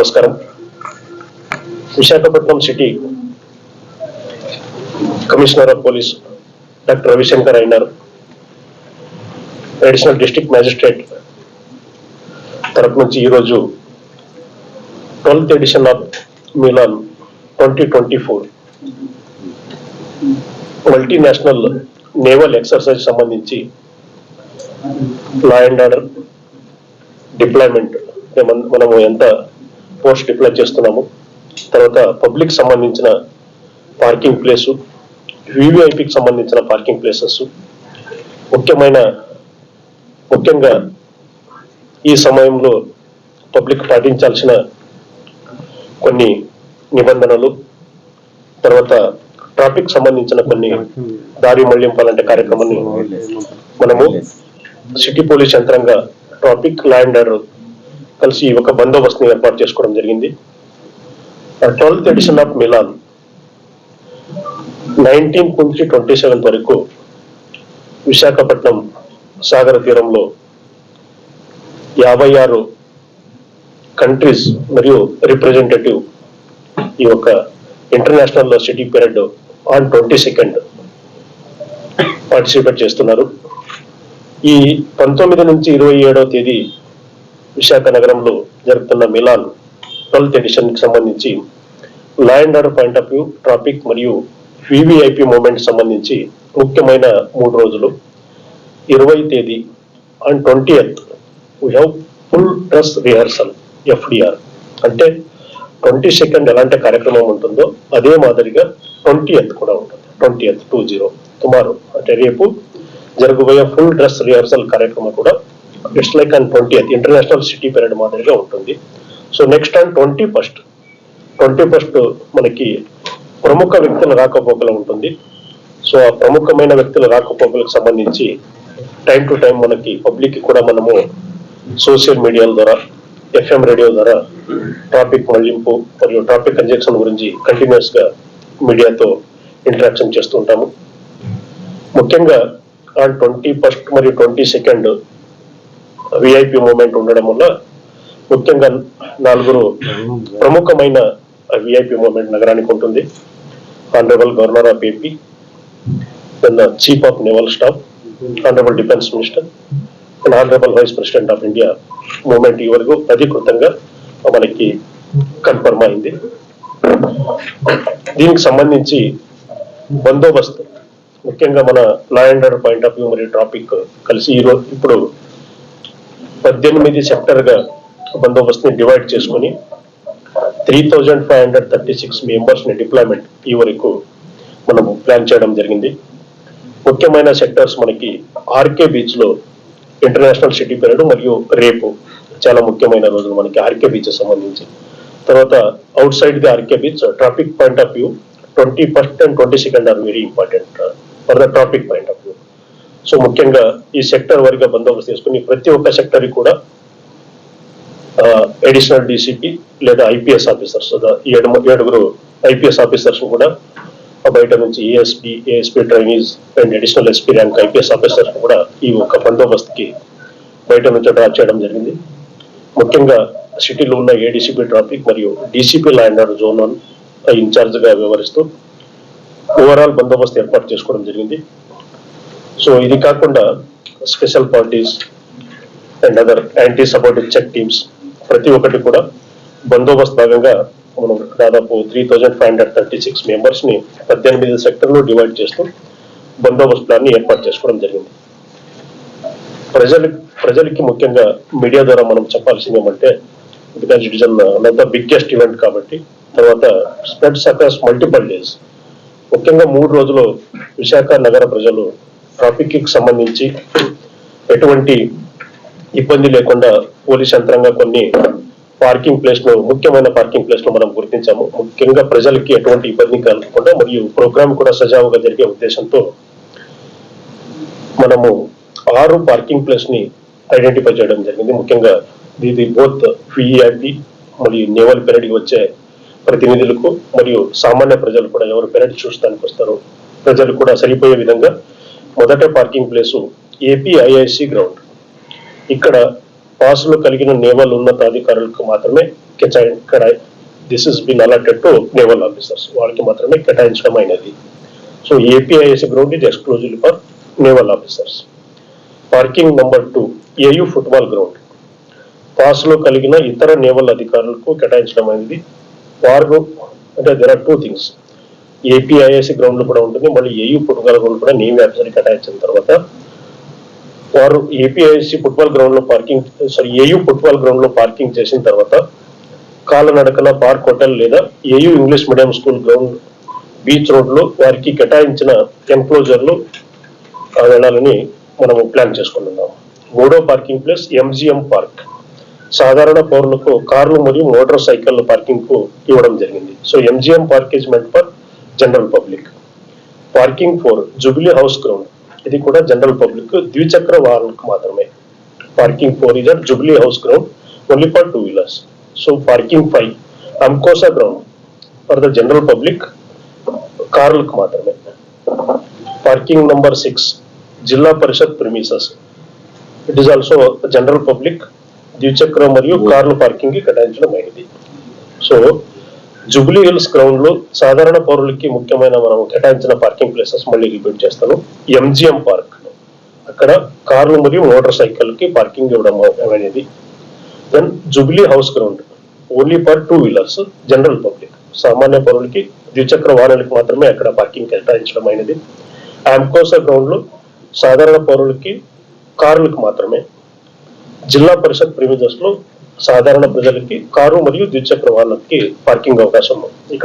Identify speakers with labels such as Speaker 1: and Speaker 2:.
Speaker 1: నమస్కారం. Visakhapatnam city commissioner of police doctor Ravishankar అయినారు. Additional district magistrate తరపు నుంచి ఈరోజు twelfth edition of Milan twenty twenty four multinational naval exercise సంబంధించి law and order deployment మనము ఎంత పోస్ట్ డిప్లాయ్ చేస్తున్నాము. తర్వాత పబ్లిక్ సంబంధించిన పార్కింగ్ ప్లేసు వివిఐపికి సంబంధించిన పార్కింగ్ ప్లేసెస్ ముఖ్యమైన ముఖ్యంగా ఈ సమయంలో పబ్లిక్ పాటించాల్సిన కొన్ని నిబంధనలు తర్వాత ట్రాఫిక్ సంబంధించిన కొన్ని దారి మళ్ళింపాలంటే కార్యక్రమాన్ని మనము సిటీ పోలీస్ యంత్రంగా ట్రాఫిక్ ల్యాండర్ కలిసి ఒక బందోబస్తుని ఏర్పాటు చేసుకోవడం జరిగింది. Twelfth edition of Milan nineteen నుంచి ట్వంటీ సెవెంత్ వరకు విశాఖపట్నం సాగర తీరంలో యాభై ఆరు కంట్రీస్ మరియు రిప్రజెంటేటివ్ ఈ యొక్క international city parade on twenty second participate చేస్తున్నారు. ఈ పంతొమ్మిది నుంచి ఇరవై ఏడవ తేదీ విశాఖ నగరంలో జరుగుతున్న మిలాన్ ట్వెల్త్ ఎడిషన్కి సంబంధించి law and order point of view traffic మరియు వివిఐపి మూమెంట్ సంబంధించి ముఖ్యమైన మూడు రోజులు. ఇరవై తేదీ and twenty eighth we have full dress rehearsal FDR అంటే ట్వంటీ సెకండ్ ఎలాంటి కార్యక్రమం ఉంటుందో అదే మాదిరిగా ట్వంటీ ఎయిత్ కూడా ఉంటుంది. Twenty eighth two zero tomorrow అంటే రేపు జరగబోయే ఫుల్ డ్రెస్ రిహర్సల్ కార్యక్రమం కూడా it's like and twenty international city parade మాదిరిగా ఉంటుంది. So next and twenty first twenty first మనకి ప్రముఖ వ్యక్తుల రాకపోకలు ఉంటుంది. సో ఆ ప్రముఖమైన వ్యక్తుల రాకపోకలకు సంబంధించి టైం టు టైం మనకి పబ్లిక్ కూడా మనము సోషల్ మీడియాల ద్వారా ఎఫ్ఎం రేడియో ద్వారా ట్రాఫిక్ మళ్ళింపు మరియు ట్రాఫిక్ కంజక్షన్ గురించి కంటిన్యూస్గా మీడియాతో ఇంటరాక్షన్ చేస్తూ ఉంటాము. ముఖ్యంగా ఆ ట్వంటీ ఫస్ట్ మరియు ట్వంటీ సెకండ్ విఐపి మూమెంట్ ఉండడం వల్ల ముఖ్యంగా నలుగురు ప్రముఖమైన విఐపి మూమెంట్ నగరానికి ఉంటుంది. Honourable governor of AP then chief of naval staff honourable defence minister and honourable vice president of India movement ఈ వరకు అధికృతంగా మనకి కన్ఫర్మ్ అయింది. దీనికి సంబంధించి బందోబస్తు ముఖ్యంగా మన law and order point of view మరియు ట్రాఫిక్ కలిసి ఈ రోజు ఇప్పుడు పద్దెనిమిది సెక్టర్గా బందోబస్తుని డివైడ్ చేసుకుని three thousand five hundred thirty six మెంబర్స్ని డిప్లాయ్మెంట్ ఈ వరకు మనం ప్లాన్ చేయడం జరిగింది. ముఖ్యమైన సెక్టర్స్ మనకి ఆర్కే బీచ్లో ఇంటర్నేషనల్ సిటీ పీరియడ్ మరియు రేపు చాలా ముఖ్యమైన రోజులు మనకి ఆర్కే బీచ్ సంబంధించి. తర్వాత outside the RK beach traffic point of view twenty first and twenty second are very important for the traffic point of view. So ముఖ్యంగా ఈ సెక్టర్ వారిగా బందోబస్తు చేసుకుని ప్రతి ఒక్క సెక్టర్ కూడా అడిషనల్ డీసీపీ లేదా ఐపీఎస్ ఆఫీసర్స్ ఏడు ఏడుగురు ఐపీఎస్ ఆఫీసర్స్ కూడా బయట నుంచి ASP ASP trainees and additional SP rank IPS officers కూడా ఈ ఒక్క బందోబస్తుకి బయట నుంచి డ్రా చేయడం జరిగింది. ముఖ్యంగా సిటీలో ఉన్న ఏడీసీపీ ట్రాఫిక్ మరియు DCP law and order zone one ఇన్ఛార్జ్గా వ్యవహరిస్తూ ఓవరాల్ బందోబస్తు ఏర్పాటు చేసుకోవడం జరిగింది. సో ఇది కాకుండా special parties and other anti sabotage check teams ప్రతి ఒక్కటి కూడా బందోబస్తు భాగంగా మనం దాదాపు three thousand five hundred thirty six మెంబర్స్ని పద్దెనిమిది సెక్టర్లు డివైడ్ చేస్తూ బందోబస్తు ప్లాన్ని ఏర్పాటు చేసుకోవడం జరిగింది. ప్రజలు ప్రజలకి ముఖ్యంగా మీడియా ద్వారా మనం చెప్పాల్సింది ఏమంటే because it is an the biggest event కాబట్టి తర్వాత స్ప్రెడ్స్ అక్రాస్ మల్టిపల్ డేస్ ముఖ్యంగా మూడు రోజులు విశాఖ నగర ప్రజలు ట్రాఫిక్కి సంబంధించి ఎటువంటి ఇబ్బంది లేకుండా పోలీస్ యంత్రంగా కొన్ని పార్కింగ్ ప్లేస్లో ముఖ్యమైన పార్కింగ్ ప్లేస్లో మనం గుర్తించాము. ముఖ్యంగా ప్రజలకి ఎటువంటి ఇబ్బంది కలగకుండా మరియు ప్రోగ్రామ్ కూడా సజావుగా జరిగే ఉద్దేశంతో మనము ఆరు పార్కింగ్ ప్లేస్ని ఐడెంటిఫై చేయడం జరిగింది. ముఖ్యంగా ఇది బోత్ విఐపి మరియు నేవల్ పెరడికి వచ్చే ప్రతినిధులకు మరియు సామాన్య ప్రజలు కూడా ఎవరు పెరడ్ చూడడానికి వస్తారో ప్రజలు కూడా సరిపోయే విధంగా మొదట parking place AP IIC ground ఇక్కడ పాసులు కలిగిన నేవల్ ఉన్నతాధికారులకు మాత్రమే కేటాయి this is been allotted to naval officers వాళ్ళకి మాత్రమే కేటాయించడం అయినది. సో ఏపీఐఎస్ గ్రౌండ్ ఇది exclusive for naval officers parking number two AU football ground పాస్లో కలిగిన ఇతర నేవల్ అధికారులకు కేటాయించడం అనేది వారు అంటే there are two things APIS గ్రౌండ్లు కూడా ఉంటుంది. మళ్ళీ ఏయు ఫుట్బాల్ గ్రౌండ్ కూడా నేమ్ ఆఫీసర్ కేటాయించిన తర్వాత వారు ఏపీఐసి ఫుట్బాల్ గ్రౌండ్లో పార్కింగ్ సారీ ఏయూ ఫుట్బాల్ గ్రౌండ్లో పార్కింగ్ చేసిన తర్వాత కాలనడకన పార్క్ హోటల్ లేదా AU English medium school ground beach రోడ్లో వారికి కేటాయించిన ఎంక్లోజర్లు వెళ్ళాలని మనము ప్లాన్ చేసుకుంటున్నాం మూడో పార్కింగ్ ప్లేస్ ఎంజిఎం పార్క్. సాధారణ పౌరులకు కార్లు మరియు మోటార్ సైకిల్ పార్కింగ్కు ఇవ్వడం జరిగింది. So MGM park is meant for general public parking four Jubilee House ground ఇది కూడా జనరల్ పబ్లిక్ ద్విచక్ర వాహనాలకు మాత్రమే. Parking four is at Jubilee House ground only for two wheelers so parking five Ankosa ground for the general public కార్లకు మాత్రమే. Parking number six Zilla Parishad premises it is also general public ద్విచక్ర మరియు కార్ల పార్కింగ్కి కేటాయించడం అయింది so Jubilee hills గ్రౌండ్లో సాధారణ పౌరులకి ముఖ్యమైన మనం కేటాయించిన పార్కింగ్ ప్లేసెస్ మళ్ళీ రిపీట్ చేస్తాను. MGM park. అక్కడ కార్లు మరియు మోటార్ సైకిల్కి పార్కింగ్ ఇవ్వడం అనేది. Then Jubilee House ground. Only for two wheelers general public. సామాన్య పౌరులకి ద్విచక్ర వాహనాలకు మాత్రమే అక్కడ పార్కింగ్ కేటాయించడం అయినది. ఆంకోసా గ్రౌండ్లో సాధారణ పౌరులకి కార్లకు మాత్రమే. జిల్లా పరిషత్ ప్రిమిజెస్లో సాధారణ ప్రజలకి కారు మరియు ద్విచక్ర వాహనాలకి పార్కింగ్ అవకాశం ఉంది.